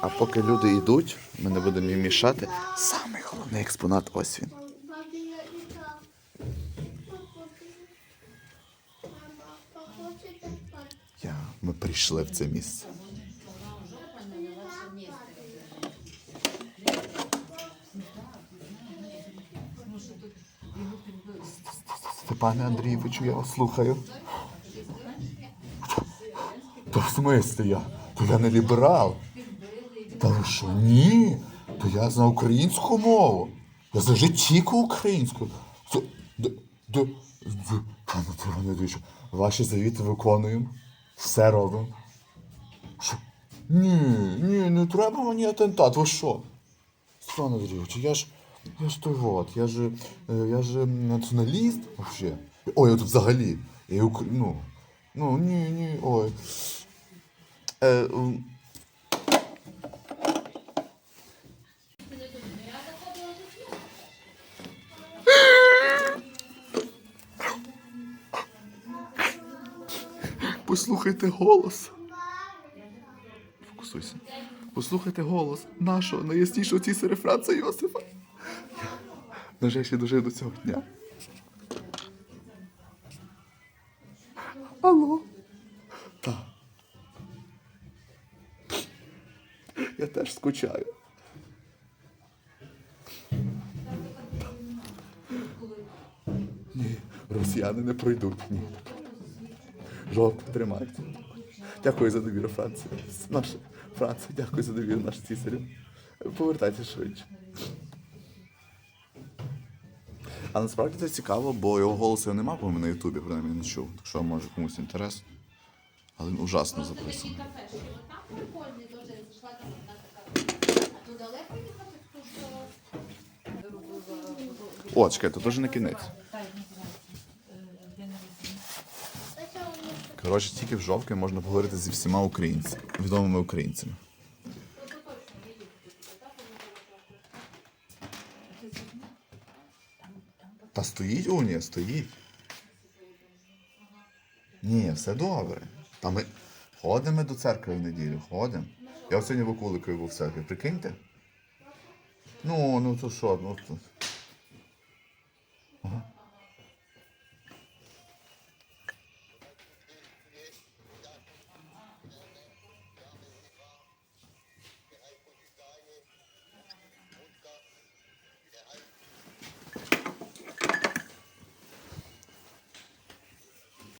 А поки люди йдуть, ми не будемо їм мішати. Самий головний експонат ось він. Я, ми прийшли в це місце. Степане Андрійовичу, я вас слухаю. Та в смислі я? То я не ліберал. Та що? Ні. То я знаю українську мову. Я завжди тільки українську. Ваші завіти виконуємо. Все робимо. Що? Ні, ні, не треба мені атентат, ви що? Степан Андрійович, я ж. Я ж той вот, я ж. е, Я ж націоналіст вообще. Ой, от взагалі. Я ну, ну, ні, ні, ой. Е, Послухайте голос. Фокусуйся. Послухайте голос нашого найяснішого цісаря Франца Йосифа. На жаль, ще дожив до цього дня. Алло. Так. Я теж скучаю. Ні, росіяни не пройдуть. Ні. Жовт, тримайте. Дякую за довіру Франції. Наша Франція, дякую за довіру наш цісарю. Повертайтеся швидше. А насправді це цікаво, бо його голосу нема, по-моєму, на Ютубі, принаймні не чув. Так що може комусь інтерес. Але він ужасно записаний. дуже О, чекай, то теж не кінець. Коротше, тільки в жовтні можна поговорити зі всіма українцями, відомими українцями. Та стоїть унія, стоїть. Ні, все добре. Та ми ходимо до церкви в неділю, ходимо. Я сьогодні в Окуликові був в церкві, прикиньте? Ну, ну то що, ну то.